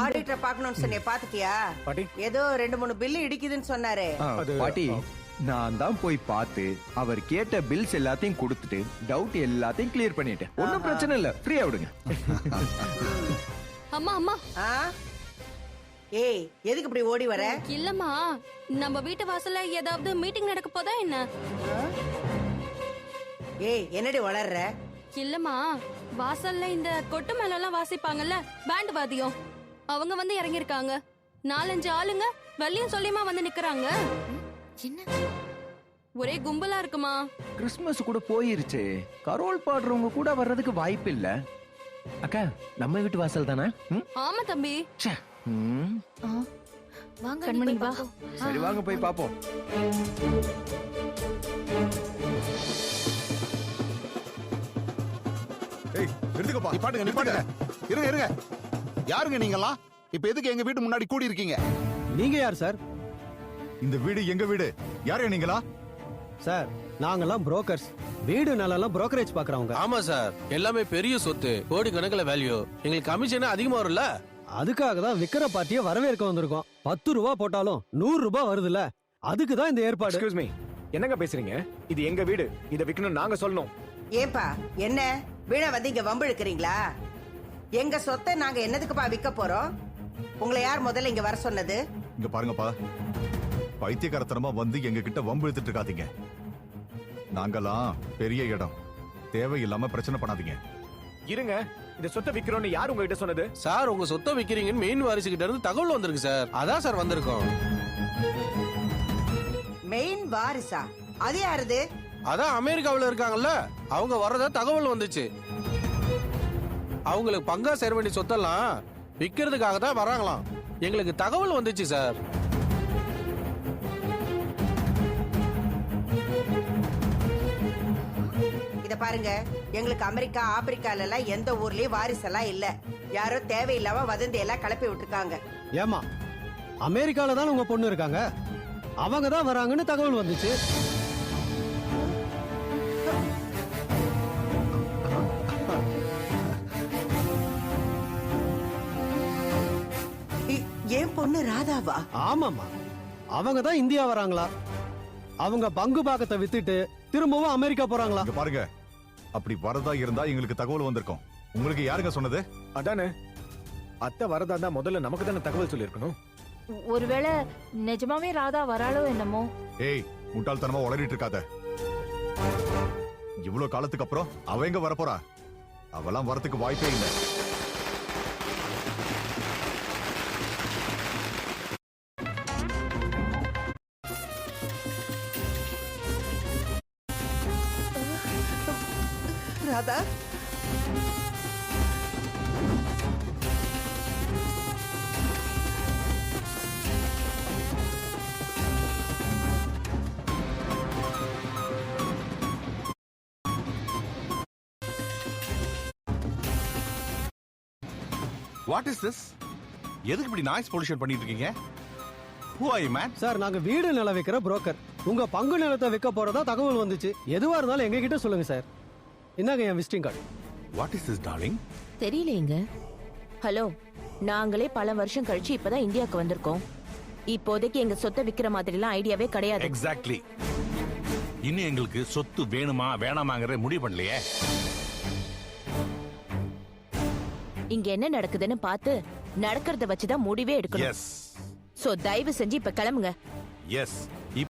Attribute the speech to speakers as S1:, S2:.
S1: Auditor பாக்கணும்னு சொன்னே பாத்துட்டியா
S2: பாட்டி.
S1: ஏதோ ரெண்டு மூணு பில்லு இடிக்குதுன்னு சொன்னாரு.
S3: பாட்டி நான் தான் போய் பார்த்து அவர் கேட்ட பில்ஸ் எல்லாத்தையும் கொடுத்துட்டு டவுட் எல்லாத்தையும் கிளியர் பண்ணிட்டேன். ஒன்றும் பிரச்சனை இல்ல. ஃப்ரீயா விடுங்க.
S4: அம்மா அம்மா.
S1: ஆ? ஏய் எதுக்கு இப்படி ஓடி வர?
S4: இல்லம்மா. நம்ம வீட்டு வாசல்ல ஏதாவது மீட்டிங் நடக்க போதா என்ன?
S1: ஏய் என்னடி வளர்ற?
S4: இல்லம்மா. வாசல்ல இந்த கொட்டு மேல எல்லாம் வாசிப்பாங்கல்ல பேண்ட் வாத்தியம் அவங்க வந்து இறங்கியிருக்காங்க. நாலஞ்சு ஆளுங்க வெள்ளையும் சொல்லியுமா வந்து நிக்கறாங்க. ஒரே கும்பலா இருக்குமா?
S3: கிறிஸ்மஸ் கூட போயிருச்சு. கரோல் பாடுறவங்க கூட வர்றதுக்கு வாய்ப்பு இல்ல அக்கா நம்ம வீட்டு வாசல் தானே? ம்?
S4: ஆமா தம்பி.
S5: வாங்க
S4: கண்மணி, வா.
S3: சரி வாங்க போய் பாப்போம்.
S6: ஏய் நிறுத்துக்கப்பா.
S7: நிப்பாட்டுங்க நிப்பாட்டுங்க. இருங்க இருங்க. யாருங்க நீங்கலாம் இப்ப எதுக்கு எங்க வீட்டு முன்னாடி கூடி இருக்கீங்க
S2: நீங்க யார் சார்?
S6: இந்த வீடு எங்க வீடு? யாரு நீங்களா?
S2: சார் நாங்கெல்லாம் புரோக்கர்ஸ் வீடு நிலம் புரோக்கரேஜ் பாக்குறவங்க.
S8: ஆமா சார். எல்லாமே பெரிய சொத்து. கோடி கணக்குல வேல்யூ எங்களுக்கு கமிஷன் அதிகமா வரும்ல?
S2: அதுக்காக தான் விக்கிற பார்ட்டியை வரவேற்க வந்திருக்கோம். பத்து ரூபா போட்டாலும் நூறு ரூபாய் வருதுல்ல? அதுக்கு தான் இந்த ஏற்பாடு.
S9: எக்ஸ்கியூஸ் மீ என்னங்க பேசுறீங்க? இது எங்க வீடு? இத விக்கணும் நாங்க சொல்லணும்.
S1: ஏப்பா என்ன? வீணா வந்து இங்க வம்பு இழுக்கிறீங்களா எங்க சொத்தை நாங்க என்னதுக்குப்பா விக்க போறோம்? உங்களை யார் முதல்ல இங்க வர சொன்னது?
S6: இங்க பாருங்கப்பா. பைத்தியக்காரத்தனமா வந்து எங்க கிட்ட வம்பு இழுத்துட்டு இருக்காதீங்க. நாங்கெல்லாம் பெரிய இடம். தேவையில்லாம பிரச்சனை பண்ணாதீங்க.
S9: இருங்க. இந்த சொத்தை விக்கிறோம்னு யார் உங்ககிட்ட சொன்னது?
S8: சார் உங்க சொத்தை விக்கிறீங்கன்னு மெயின் வாரிசு கிட்ட இருந்து தகவல் வந்திருக்கு சார். அதான் சார் வந்திருக்கோம்.
S1: மெயின் வாரிசா? அது யாருது
S8: அதான் அமெரிக்காவுல இருக்காங்கல்ல. அவங்க வர்றதா தகவல் வந்துச்சு. அவங்களுக்கு பங்கா சேர வேண்டிய சொத்தெல்லாம் விக்கிறதுக்காக தான் வராங்களாம் எங்களுக்கு தகவல் வந்துச்சு சார்.
S1: இத பாருங்க. எங்களுக்கு அமெரிக்கா ஆப்பிரிக்கால எல்லாம் எந்த ஊர்லயும் வாரிசெல்லாம் இல்ல. யாரோ தேவையில்லாம வதந்தி எல்லாம் கிளப்பி விட்டுருக்காங்க.
S2: ஏமா அமெரிக்கால தான் உங்க பொண்ணு இருக்காங்க? அவங்க தான் வராங்கன்னு தகவல் வந்துச்சு.
S1: பொண்ணு ராதாவா?
S2: ஆமாமா அவங்க தான் இந்தியா வராங்களா? அவங்க பங்கு பாக்கத்தை வித்துட்டு திரும்பவும் அமெரிக்கா போறாங்களா?
S6: இங்க பாருங்க. அப்படி வரதா இருந்தா எங்களுக்கு தகவல் வந்திருக்கும். உங்களுக்கு யாருங்க சொன்னது?
S9: அதானே. அத்தை வரதா இருந்தா முதல்ல நமக்கு தானே தகவல் சொல்லியிருக்கணும்.
S5: ஒருவேளை நிஜமாவே ராதா வராளோ என்னமோ?
S6: ஏய் முட்டாள்தனமா உளறிட்டு இருக்காத. இவ்வளவு காலத்துக்கு அப்புறம் அவ எங்க வரப்போறா? அவெல்லாம் வரதுக்கு வாய்ப்பே இல்லை.
S1: ராதா
S7: வாட் இஸ் திஸ் எதுக்கு இப்படி நாய்ஸ் பொல்யூஷன் பண்ணிட்டு இருக்கீங்க who are you man
S2: sir நாங்க வீடு நிலம் விக்கிற புரோக்கர் உங்க பங்கு நிலத்தை விற்க போறதா தகவல் வந்துச்சு. எதுவா இருந்தாலும் எங்க கிட்ட சொல்லுங்க சார் என்னங்க என் visiting card
S7: what is this darling
S5: தெரியலையேங்க. Hello நாங்களே பல வருஷம் கழிச்சு இப்பதான் இந்தியாவுக்கு வந்திருக்கோம். இப்போதைக்கு எங்க சொத்தை விக்கிற மாதிரிலாம் ஐடியாவே கிடையாது.
S7: எக்ஸாக்ட்லி இன்னும் எங்களுக்கு சொத்து வேணுமா வேணாமாங்கிற முடிவு பண்ணலையே?
S5: இங்க என்ன நடக்குதுன்னு பார்த்து நடக்கிறத வச்சுதான் முடிவே எடுக்கணும்.
S7: எஸ்
S5: சோ தயவு செஞ்சு இப்ப கிளம்புங்க.
S7: எஸ்